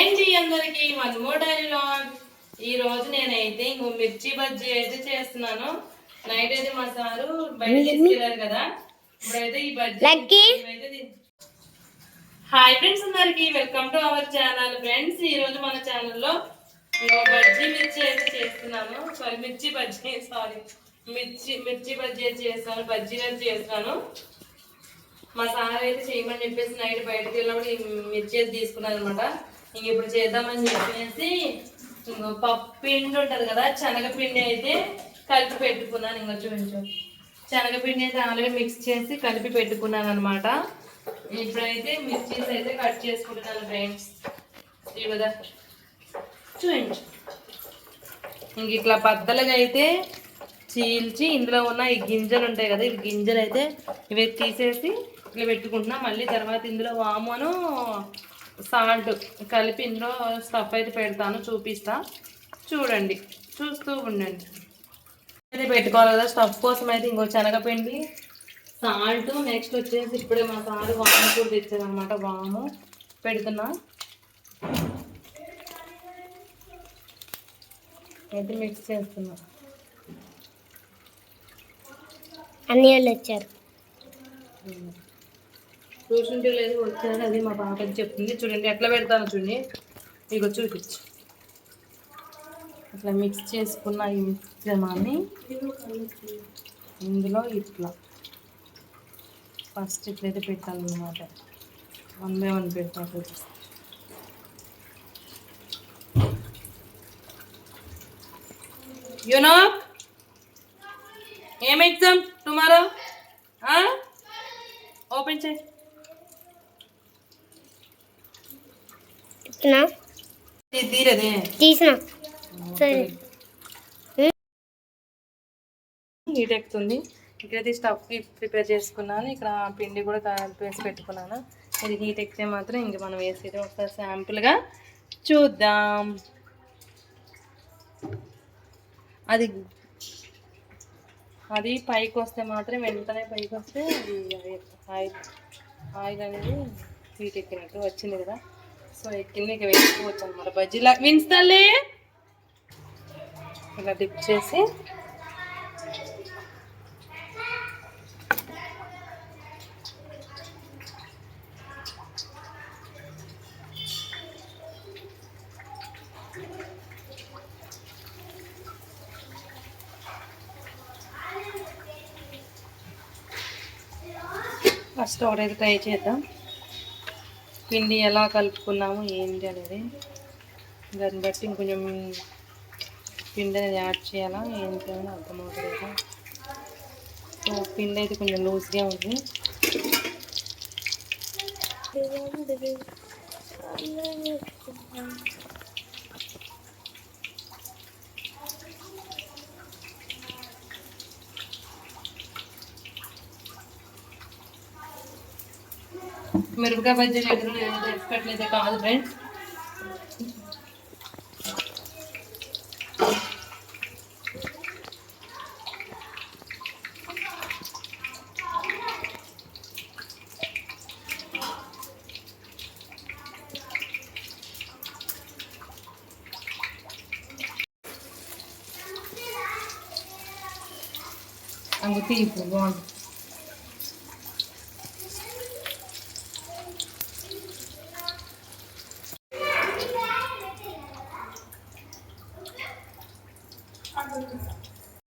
Hi అండి అందరికి? Daily log ఈ రోజు నేనైతే ఇంకో మిర్చి బజ్జీ అయితే చేస్తున్నాను. నైట్ అయితే మా సారు బయట తీసుకెళ్ళారు కదా. ఇప్పుడైతే ఈ బజ్జీ హాయ్ ఫ్రెండ్స్ అందరికి welcome to our channel. Friends ఈ రోజు మన ఛానల్లో ఇంకో బజ్జీ మిర్చి అయితే చేస్తున్నాను. సారీ మిర్చి బజ్జీ సారీ. మిర్చి మిర్చి బజ్జీ అయితే చేస్తాను. బజ్జీ అయితే చేస్తాను. మా సార్ అయితే చేయమని చెప్పేసి నైట్ బయటకు వెళ్ళినప్పుడు ఈ మిర్చి అయితే తీసుకున్నాను అనమాట ఇంక ఇప్పుడు చేద్దామని చెప్పేసి ఇంకో పప్పు పిండి ఉంటుంది కదా శనగపిండి అయితే కలిపి పెట్టుకున్నాను. ఇంకా చూపించు శనగపిండి అయితే ఆల్రెడీ మిక్స్ చేసి కలిపి పెట్టుకున్నాను అనమాట ఇప్పుడైతే మిర్చీస్ అయితే కట్ చేసుకుంటున్నాను ఫ్రెండ్స్ ఇవ్వదా చూపించు ఇంక ఇట్లా పద్దలుగా అయితే చీల్చి ఇందులో ఉన్న ఈ గింజలు ఉంటాయి కదా ఈ గింజలు అయితే ఇవి తీసేసి ఇట్లా పెట్టుకుంటున్నా. మళ్ళీ తర్వాత ఇందులో వామును సాల్ట్ కలిపి ఇందులో స్టఫ్ అయితే పెడతాను చూపిస్తా. చూడండి చూస్తూ ఉండండి. అయితే పెట్టుకోవాలి కదా స్టఫ్ కోసం అయితే ఇంకో శనగపిండి సాల్ట్ నెక్స్ట్ వచ్చేసి ఇప్పుడే మా సారు వాము కూడా తెచ్చారనమాట వాము. పెడుతున్నా. అయితే మిక్స్ చేస్తున్నా. అన్ని వాళ్ళు వచ్చారు. చూసుంటే లేదు వచ్చారు అది మా పాపకి చెప్తుంది చూడండి ఎట్లా పెడతాను చూడండి. ఇక చూపించు. ఇట్లా మిక్స్ చేసుకున్న ఈ మిశ్రమాన్ని ఇందులో ఇట్లా. ఫస్ట్ ఇట్లయితే పెట్టాలన్నమాట. వన్ బై వన్ పెడతాను చూపిస్తా యునో ఏం ఎగ్జామ్ టుమారో ఓపెన్ చేయి. తీరదే. తీసిన. సరే. హీట్ ఎక్కుతుంది. ఇక్కడైతే స్టఫ్ ప్రిపేర్ చేసుకున్నాను. ఇక్కడ పిండి కూడా వేసి పెట్టుకున్నాను. ఇది హీట్ ఎక్కితే మాత్రం ఇంక మనం వేసేది ఒకసారి శాంపుల్గా చూద్దాం. అది అది పైకి వస్తే మాత్రం వెంటనే పైకి వస్తే అది ఆయిల్ ఆయిల్ అనేది హీట్ ఎక్కినట్టు వచ్చింది కదా. సో కిందకి వేసుకోవచ్చు అనమాట బజ్జీలా విన్స్తలే ఇలా డిప్ చేసి. ఫస్ట్ ఒకటైతే ట్రై చేద్దాం. పిండి ఎలా కలుపుకున్నాము ఏంటి అనేది దాన్ని బట్టి ఇంకొంచెం పిండి అనేది యాడ్ చేయాలా ఏంటి అని అర్థమవుతుంది సో పిండి అయితే కొంచెం లూజ్గా ఉంది. మిరపకాయ బజ్జీలు ఎదురు ఎక్స్పెక్ట్లయితే కాదు ఫ్రెండ్స్ అంగు తీపు బాగుంటుంది